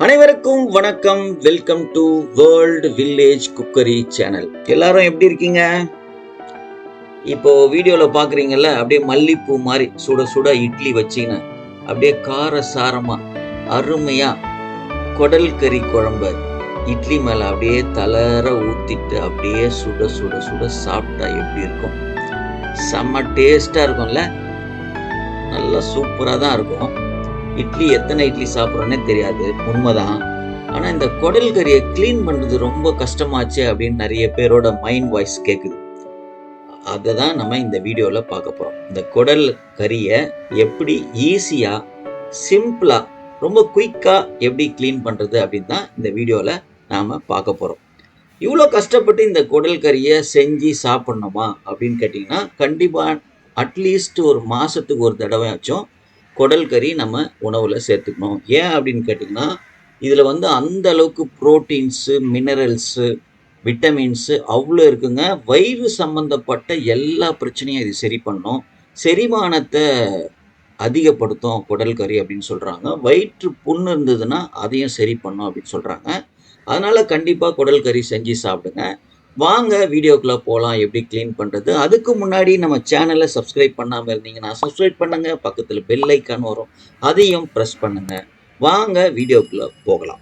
அனைவருக்கும் வணக்கம். Welcome to world village cookery channel எல்லாரும் எப்படி இருக்கீங்க? இப்போ வீடியோவில் பார்க்குறீங்கல்ல அப்படியே மல்லிப்பூ மாதிரி சுட சுட இட்லி வச்சின்னு அப்படியே கார சாரமாக அருமையாக குடல் கறி குழம்பு இட்லி மேலே அப்படியே தளர ஊற்றிட்டு அப்படியே சுட சுட சுட சாப்பிட்டா எப்படி இருக்கும்? செம்ம டேஸ்ட்டாக இருக்கும்ல? நல்லா சூப்பராக தான் இருக்கும். இட்லி எத்தனை இட்லி சாப்பிட்றோன்னே தெரியாது. உண்மைதான். ஆனால் இந்த குடல் கறியை க்ளீன் பண்ணுறது ரொம்ப கஷ்டமாச்சு அப்படின்னு நிறைய பேரோட மைண்ட் வாய்ஸ் கேட்குது அதை தான் நம்ம இந்த வீடியோவில் பார்க்க போகிறோம் இந்த குடல் கறியை எப்படி ஈஸியாக சிம்பிளாக ரொம்ப குயிக்காக எப்படி க்ளீன் பண்ணுறது அப்படின்னு தான் இந்த வீடியோவில் நாம் பார்க்க போகிறோம் இவ்வளோ கஷ்டப்பட்டு இந்த குடல் கறியை செஞ்சு சாப்பிட்ணுமா அப்படின்னு கேட்டிங்கன்னா கண்டிப்பாக அட்லீஸ்ட் ஒரு மாதத்துக்கு ஒரு தடவையாச்சும் குடல் கறி நம்ம உணவில் சேர்த்துக்கணும். ஏன் அப்படின்னு கேட்டிங்கன்னா இதில் வந்து அந்த அளவுக்கு ப்ரோட்டீன்ஸு மினரல்ஸு விட்டமின்ஸு அவ்வளோ இருக்குங்க. வயிறு சம்மந்தப்பட்ட எல்லா பிரச்சனையும் இது சரி பண்ணும். செரிமானத்தை அதிகப்படுத்தும் குடல் கறி அப்படின்னு சொல்கிறாங்க வயிற்று புண்ணு இருந்ததுன்னா அதையும் சரி பண்ணும் அப்படின்னு சொல்கிறாங்க அதனால் கண்டிப்பாக குடல் கறி செஞ்சு சாப்பிடுங்க. வாங்க வீடியோக்குள்ளே போகலாம் எப்படி க்ளீன் பண்ணுறது அதுக்கு முன்னாடி நம்ம சேனலை சப்ஸ்கிரைப் பண்ணாமல் இருந்தீங்கன்னா சப்ஸ்கிரைப் பண்ணுங்க. பக்கத்தில் பெல் ஐக்கான் வரும். அதையும் ப்ரெஸ் பண்ணுங்கள் வாங்க வீடியோக்குள்ளே போகலாம்.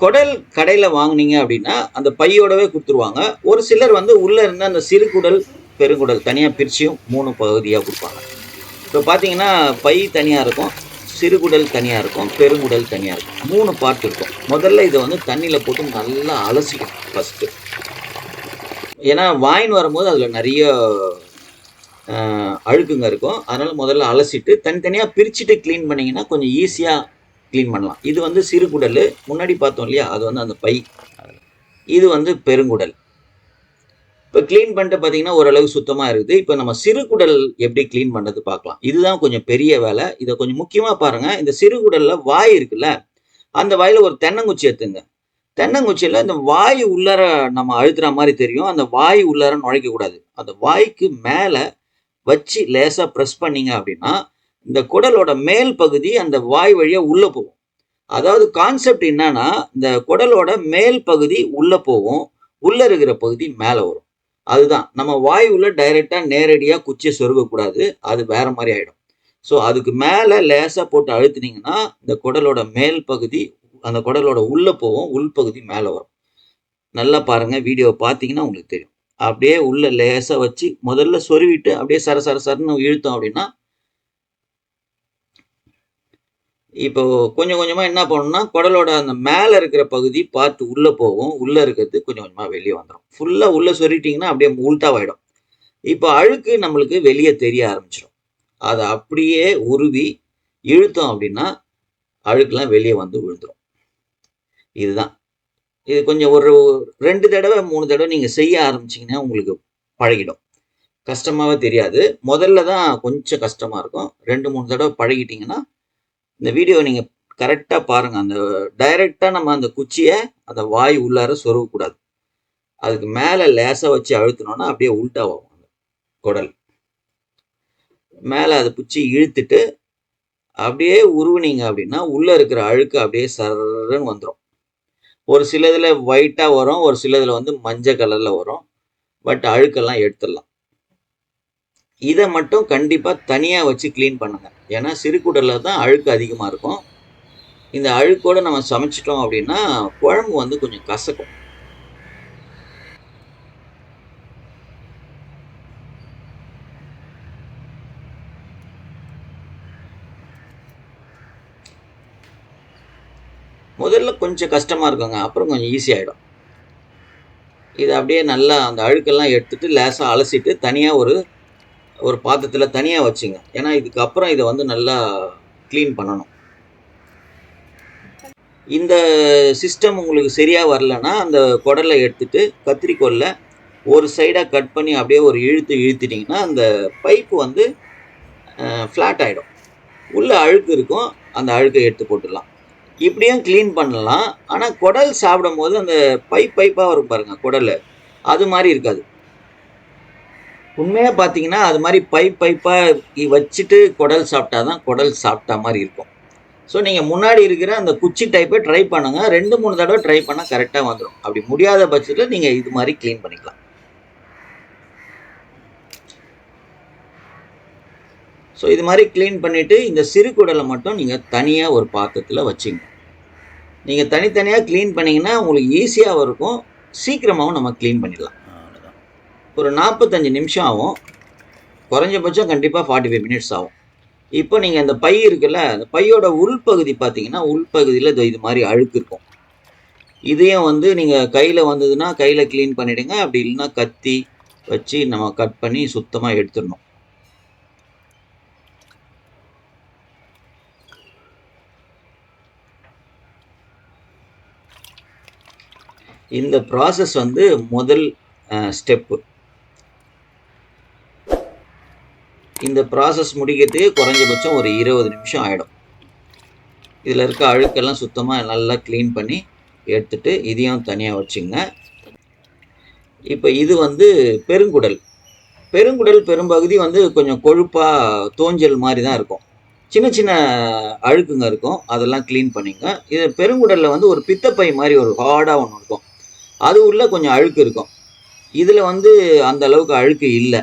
குடல் கடையில் வாங்குனீங்க அப்படின்னா அந்த பையோடவே கொடுத்துருவாங்க. ஒரு சிலர் வந்து உள்ளே இருந்த அந்த சிறுகுடல் பெருங்குடல் தனியாக பிரிச்சியும் மூணு பகுதியாக கொடுப்பாங்க. இப்போ பார்த்தீங்கன்னா பை தனியாக இருக்கும் சிறுகுடல் தனியாக இருக்கும் பெருங்குடல் தனியாக இருக்கும். மூணு பார்ட் இருக்கும். முதல்ல இதை வந்து தண்ணியில் போட்டு நல்லா அலசிக்கணும் ஃபஸ்ட்டு ஏன்னா வாயின் வரும்போது அதில் நிறைய அழுக்குங்க இருக்கும். அதனால் முதல்ல அலசிட்டு தனித்தனியாக பிரிச்சுட்டு க்ளீன் பண்ணிங்கன்னா கொஞ்சம் ஈஸியாக க்ளீன் பண்ணலாம். இது வந்து சிறுகுடல் முன்னாடி பார்த்தோம் இல்லையா? அது வந்து அந்த பை. இது வந்து பெருங்குடல். இப்போ க்ளீன் பண்ணிட்டு பார்த்தீங்கன்னா ஓரளவு சுத்தமாக இருக்குது. இப்போ நம்ம சிறுகுடல் எப்படி க்ளீன் பண்ணுறது பார்க்கலாம். இதுதான் கொஞ்சம் பெரிய வேலை. இதை கொஞ்சம் முக்கியமாக பாருங்கள் இந்த சிறுகுடலில் வாய் இருக்குல்ல? அந்த வாயில் ஒரு தென்னங்குச்சி எடுத்துங்க. தென்னங்குச்சியில் இந்த வாய் உள்ளார நம்ம அழுத்துற மாதிரி தெரியும். அந்த வாய் உள்ளார நுழைக்கக்கூடாது அந்த வாய்க்கு மேலே வச்சு லேசாக ப்ரெஸ் பண்ணீங்க அப்படின்னா இந்த குடலோட மேல் பகுதி அந்த வாய் வழியாக உள்ளே போகும். அதாவது கான்செப்ட் என்னன்னா இந்த குடலோட மேல் பகுதி உள்ளே போகும். உள்ளே இருக்கிற பகுதி மேலே வரும். அதுதான். நம்ம வாய் உள்ள டைரெக்டாக நேரடியாக குச்சியை சொருகக்கூடாது அது வேற மாதிரி ஆகிடும் ஸோ அதுக்கு மேலே லேசாக போட்டு அழுத்துனீங்கன்னா இந்த குடலோட மேல் பகுதி அந்த குடலோட உள்ளே போகும் உள்பகுதி மேலே வரும். நல்லா பாருங்கள் வீடியோவை பார்த்தீங்கன்னா உங்களுக்கு தெரியும். அப்படியே உள்ள லேசாக வச்சு முதல்ல சொருவிட்டு அப்படியே சர சர சரன்னு இழுத்தோம் அப்படின்னா இப்போ கொஞ்சம் கொஞ்சமாக என்ன பண்ணணும்னா குடலோட அந்த மேலே இருக்கிற பகுதி பார்த்து உள்ளே போகும் உள்ளே இருக்கிறது கொஞ்சம் கொஞ்சமாக வெளியே வந்துடும் ஃபுல்லாக உள்ளே சொருவிட்டிங்கன்னா அப்படியே உள்டாவாயிடும் இப்போ அழுக்கு நம்மளுக்கு வெளியே தெரிய ஆரம்பிச்சிடும். அதை அப்படியே உருவி இழுத்தோம் அப்படின்னா அழுக்கெலாம் வெளியே வந்து விழுந்துடும் இதுதான். இது கொஞ்சம் ஒரு ரெண்டு தடவை மூணு தடவை நீங்கள் செய்ய ஆரம்பிச்சீங்கன்னா உங்களுக்கு பழகிடும். கஷ்டமாகவே தெரியாது. முதல்ல தான் கொஞ்சம் கஷ்டமாக இருக்கும். ரெண்டு மூணு தடவை பழகிட்டிங்கன்னா இந்த வீடியோ நீங்கள் கரெக்டாக பாருங்கள் அந்த டைரெக்டாக நம்ம அந்த குச்சியை அந்த வாய் உள்ளார சொருகக்கூடாது அதுக்கு மேலே லேசாக வச்சு அழுத்தினோன்னா அப்படியே உள்டாவாகும் அந்த குடல். மேலே அதை பிடிச்சி இழுத்துட்டு அப்படியே உருவினீங்க அப்படின்னா உள்ளே இருக்கிற அழுக்கு அப்படியே சரன்னு வந்துடும் ஒரு சிலதில் ஒயிட்டாக வரும் ஒரு சிலதில் வந்து மஞ்சள் கலரில் வரும். பட் அழுக்கெல்லாம் எடுத்துடலாம். இதை மட்டும் கண்டிப்பாக தனியாக வச்சு க்ளீன் பண்ணுங்க. ஏன்னா சிறுகுடலில் தான் அழுக்கு அதிகமாக இருக்கும். இந்த அழுக்கோடு நம்ம சமைச்சிட்டோம் அப்படின்னா குழம்பு வந்து கொஞ்சம் கசக்கும் முதல்ல கொஞ்சம் கஷ்டமாக இருக்குங்க. அப்புறம் கொஞ்சம் ஈஸியாகிடும் இதை அப்படியே நல்லா அந்த அழுக்கெல்லாம் எடுத்துகிட்டு லேசாக அலசிட்டு தனியாக ஒரு ஒரு பாத்திரத்தில் தனியாக வச்சுங்க. ஏன்னா இதுக்கப்புறம் இதை வந்து நல்லா க்ளீன் பண்ணணும். இந்த சிஸ்டம் உங்களுக்கு சரியாக வரலன்னா அந்த குடலை எடுத்துட்டு கத்திரிக்கோலில் ஒரு சைடாக கட் பண்ணி அப்படியே ஒரு இழுத்து இழுத்துட்டிங்கன்னா அந்த பைப்பு வந்து ஃப்ளாட் ஆகிடும் உள்ளே அழுக்கு இருக்கும். அந்த அழுக்கை எடுத்து போட்டுடலாம். இப்படியும் க்ளீன் பண்ணலாம். ஆனால் குடல் சாப்பிடும் போது அந்த பைப் பைப்பாக வரும் பாருங்கள் குடல். அது மாதிரி இருக்காது. உண்மையாக பார்த்தீங்கன்னா அது மாதிரி பைப் பைப்பாக வச்சுட்டு குடல் சாப்பிட்டா தான் குடல் சாப்பிட்டா மாதிரி இருக்கும். ஸோ நீங்கள் முன்னாடி இருக்கிற அந்த குச்சி டைப்பை ட்ரை பண்ணுங்கள் ரெண்டு மூணு தடவை ட்ரை பண்ணால் கரெக்டாக வந்துடும் அப்படி முடியாத பட்சத்தில் நீங்கள் இது மாதிரி க்ளீன் பண்ணிக்கலாம். ஸோ இது மாதிரி க்ளீன் பண்ணிவிட்டு இந்த சிறு குடலை மட்டும் நீங்கள் தனியாக ஒரு பாத்திரத்தில் வச்சுங்க. நீங்கள் தனித்தனியாக க்ளீன் பண்ணிங்கன்னா உங்களுக்கு ஈஸியாகவும் இருக்கும். சீக்கிரமாகவும் நம்ம க்ளீன் பண்ணிடலாம். ஒரு நாற்பத்தஞ்சு நிமிஷம் ஆகும். குறைஞ்சபட்சம் கண்டிப்பாக ஃபார்ட்டி ஃபைவ் மினிட்ஸ் ஆகும். இப்போ நீங்கள் இந்த பை இருக்குல்ல அந்த பையோட உள்பகுதி பார்த்தீங்கன்னா உள்பகுதியில் இது மாதிரி அழுக்கு இருக்கும். இதையும் வந்து நீங்கள் கையில் வந்ததுன்னா கையில் க்ளீன் பண்ணிவிடுங்க அப்படி இல்லைன்னா கத்தி வச்சு நம்ம கட் பண்ணி சுத்தமாக எடுத்துடணும். இந்த ப்ராசஸ் வந்து முதல் ஸ்டெப்பு இந்த ப்ராசஸ் முடிக்கிறதுக்கு குறைஞ்சபட்சம் ஒரு இருபது நிமிஷம் ஆகிடும் இதில் இருக்க அழுக்கெல்லாம் சுத்தமாக நல்லா க்ளீன் பண்ணி எடுத்துட்டு இதையும் தனியாக வச்சுங்க. இப்போ இது வந்து பெருங்குடல். பெருங்குடல் பெரும்பகுதி வந்து கொஞ்சம் கொழுப்பாக தோஞ்சல் மாதிரி தான் இருக்கும். சின்ன சின்ன அழுக்குங்க இருக்கும். அதெல்லாம் க்ளீன் பண்ணிங்க. இது பெருங்குடலில் வந்து ஒரு பித்தப்பை மாதிரி ஒரு ஹார்டாக ஒன்று இருக்கும். அது உள்ள கொஞ்சம் அழுக்கு இருக்கும். இதில் வந்து அந்த அளவுக்கு அழுக்கு இல்லை.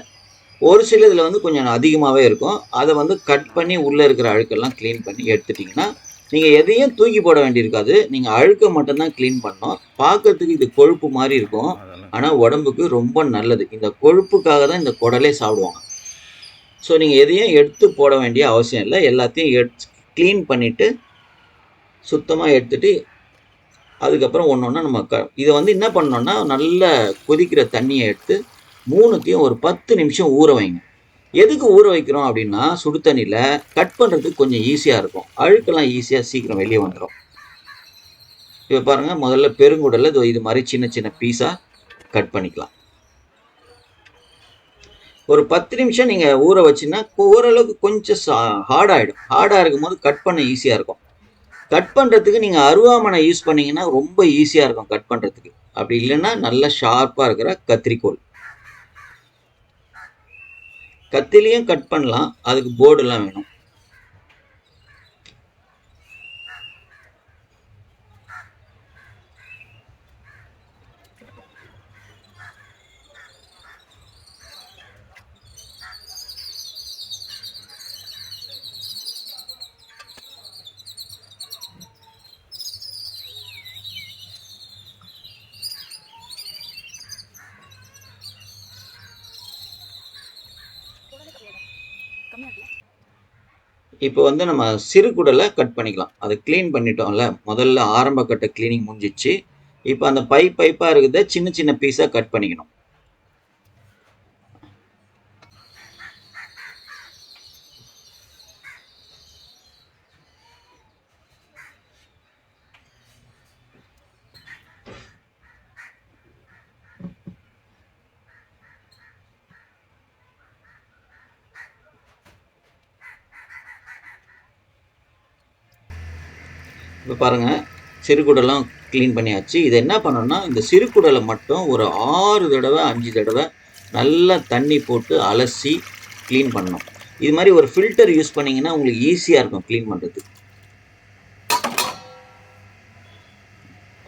ஒரு சில இதில் வந்து கொஞ்சம் அதிகமாகவே இருக்கும். அதை வந்து கட் பண்ணி உள்ளே இருக்கிற அழுக்கெல்லாம் க்ளீன் பண்ணி எடுத்துட்டிங்கன்னா நீங்கள் எதையும் தூக்கி போட வேண்டியிருக்காது. நீங்கள் அழுக்கை மட்டும்தான் க்ளீன் பண்ணோம் பார்க்கறதுக்கு இது கொழுப்பு மாதிரி இருக்கும். ஆனால் உடம்புக்கு ரொம்ப நல்லது. இந்த கொழுப்புக்காக தான் இந்த குடலே சாப்பிடுவாங்க. ஸோ நீங்கள் எதையும் எடுத்து போட வேண்டிய அவசியம் இல்லை. எல்லாத்தையும் எடுத்து க்ளீன் பண்ணிவிட்டு சுத்தமாக எடுத்துட்டு அதுக்கப்புறம் ஒன்று ஒன்றா நம்ம க இதை வந்து என்ன பண்ணோன்னா நல்ல கொதிக்கிற தண்ணியை எடுத்து மூணுத்தையும் ஒரு பத்து நிமிஷம் ஊற வைங்க. எதுக்கு ஊற வைக்கிறோம் அப்படின்னா சுடு தண்ணியில் கட் பண்ணுறதுக்கு கொஞ்சம் ஈஸியாக இருக்கும். அழுக்கெல்லாம் ஈஸியாக சீக்கிரம் வெளியே வந்துடும் இப்போ பாருங்கள் முதல்ல பெருங்குடலில் இது மாதிரி சின்ன சின்ன பீஸாக கட் பண்ணிக்கலாம். ஒரு பத்து நிமிஷம் நீங்கள் ஊற வச்சுன்னா ஓரளவுக்கு கொஞ்சம் ஹார்டாகிடும் ஹார்டாக இருக்கும்போது கட் பண்ண ஈஸியாக இருக்கும். கட் பண்ணுறதுக்கு நீங்கள் அருவாமனை யூஸ் பண்ணிங்கன்னா ரொம்ப ஈஸியாக இருக்கும் கட் பண்ணுறதுக்கு அப்படி இல்லைன்னா நல்லா ஷார்ப்பாக இருக்கிற கத்திரிக்கோல் கத்திலையும் கட் பண்ணலாம். அதுக்கு போர்டுலாம் வேணும். இப்போ வந்து நம்ம சிறு குடலை கட் பண்ணிக்கலாம். அதை க்ளீன் பண்ணிட்டோம்ல. முதல்ல ஆரம்ப கட்ட க்ளீனிங் முடிஞ்சிச்சு. இப்போ அந்த பைப் பைப்பாக இருக்கிறத சின்ன சின்ன பீஸாக கட் பண்ணிக்கணும். இப்போ பாருங்கள் சிறுகுடலாம் க்ளீன் பண்ணியாச்சு. இது என்ன பண்ணணும்னா இந்த சிறுகுடலை மட்டும் ஒரு ஆறு தடவை அஞ்சு தடவை நல்லா தண்ணி போட்டு அலசி க்ளீன் பண்ணணும். இது மாதிரி ஒரு ஃபில்டர் யூஸ் பண்ணிங்கன்னா உங்களுக்கு ஈஸியாக இருக்கும் க்ளீன் பண்ணுறது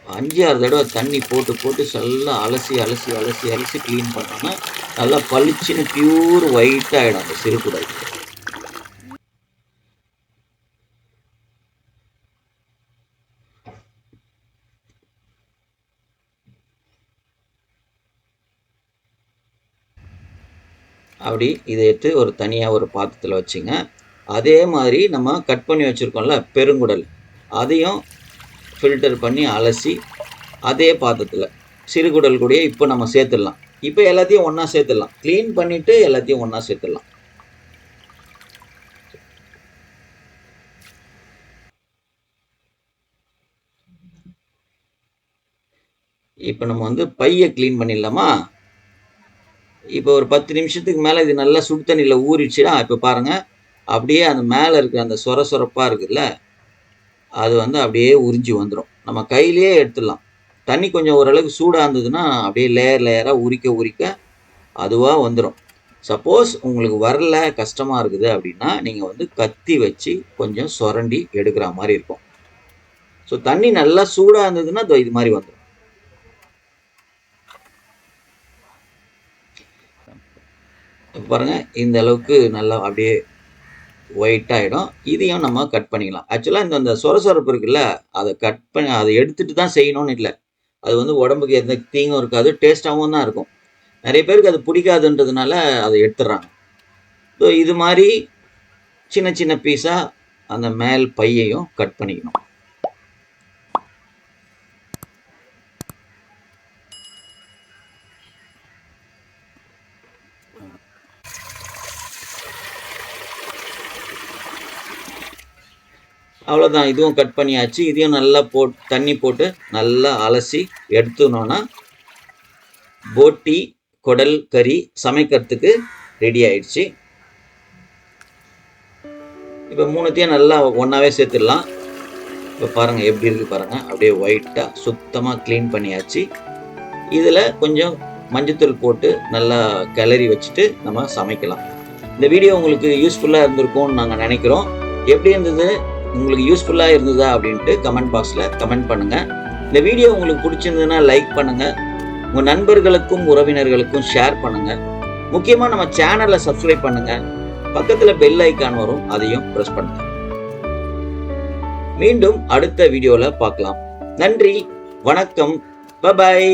அஞ்சு ஆறு தடவை தண்ணி போட்டு போட்டு நல்லா அலசி அலசி அலசி அலசி க்ளீன் பண்ணோம்னா நல்லா பளிச்சுன்னு பியூர் ஒயிட் ஆகிடும் அந்த சிறுகுடல் அப்படி இதை எடுத்து ஒரு தனியாக ஒரு பாத்திரத்தில் வச்சுங்க. அதே மாதிரி நம்ம கட் பண்ணி வச்சுருக்கோம்ல பெருங்குடல். அதையும் ஃபில்டர் பண்ணி அலசி அதே பாத்திரத்தில். சிறுகுடல் கூட இப்போ நம்ம சேர்த்துடலாம். இப்போ எல்லாத்தையும் ஒன்றா சேர்த்துடலாம். க்ளீன் பண்ணிவிட்டு எல்லாத்தையும் ஒன்றா சேர்த்துடலாம். இப்போ நம்ம வந்து பையை க்ளீன் பண்ணிடலாமா? இப்போ ஒரு பத்து நிமிஷத்துக்கு மேலே இது நல்லா சுடு தண்ணியில் ஊறிடுச்சுன்னா இப்போ பாருங்கள் அப்படியே அந்த மேலே இருக்கிற அந்த சொர சொரப்பாக இருக்குல்ல அது வந்து அப்படியே உறிஞ்சி வந்துடும் நம்ம கையிலேயே எடுத்துடலாம். தண்ணி கொஞ்சம் ஓரளவுக்கு சூடாக இருந்ததுன்னா அப்படியே லேயர் லேயராக உரிக்க உரிக்க அதுவாக வந்துடும் சப்போஸ் உங்களுக்கு வரல கஷ்டமாக இருக்குது அப்படின்னா நீங்கள் வந்து கத்தி வச்சு கொஞ்சம் சுரண்டி எடுக்கிற மாதிரி இருக்கும். ஸோ தண்ணி நல்லா சூடாக இருந்ததுன்னா இது மாதிரி வந்துடும் பாருங்கள் இந்த அளவுக்கு நல்லா அப்படியே ஒயிட் ஆகிடும் இதையும் நம்ம கட் பண்ணிக்கலாம். ஆக்சுவலாக இந்த சொர சொரசொரப்பு இருக்குல்ல அதை கட் பண்ணி அதை எடுத்துட்டு தான் செய்யணும்னு இல்லை. அது வந்து உடம்புக்கு எந்த தீங்கும் இருக்காது டேஸ்ட்டாகவும் தான் இருக்கும். நிறைய பேருக்கு அது பிடிக்காதுன்றதுனால அதை எடுத்துடுறாங்க. ஸோ இது மாதிரி சின்ன சின்ன பீஸாக அந்த மேல் பையையும் கட் பண்ணிக்கணும். அவ்வளோதான் இதுவும் கட் பண்ணியாச்சு. இதையும் நல்லா போட் தண்ணி போட்டு நல்லா அலசி எடுத்துனோன்னா போட்டி குடல் கறி சமைக்கிறதுக்கு ரெடி ஆயிடுச்சு. இப்போ மூணுத்தையும் நல்லா ஒன்றாவே சேர்த்துடலாம். இப்போ பாருங்கள் எப்படி இருக்குது பாருங்கள் அப்படியே ஒயிட்டாக சுத்தமாக க்ளீன் பண்ணியாச்சு. இதில் கொஞ்சம் மஞ்சத்தூள் போட்டு நல்லா கிளறி வச்சுட்டு நம்ம சமைக்கலாம். இந்த வீடியோ உங்களுக்கு யூஸ்ஃபுல்லாக இருந்திருக்கும்னு நாங்கள் நினைக்கிறோம். எப்படி இருந்தது? உங்களுக்கு யூஸ்ஃபுல்லாக இருந்ததா அப்படின்ட்டு கமெண்ட் பாக்ஸில் கமெண்ட் பண்ணுங்கள் இந்த வீடியோ உங்களுக்கு பிடிச்சிருந்ததுன்னா லைக் பண்ணுங்கள் உங்கள் நண்பர்களுக்கும் உறவினர்களுக்கும் ஷேர் பண்ணுங்கள் முக்கியமாக நம்ம சேனலை சப்ஸ்கிரைப் பண்ணுங்கள் பக்கத்தில் பெல் ஐக்கான் வரும் அதையும் ப்ரெஸ் பண்ணுங்கள் மீண்டும் அடுத்த வீடியோவில் பார்க்கலாம். நன்றி வணக்கம் பபாய்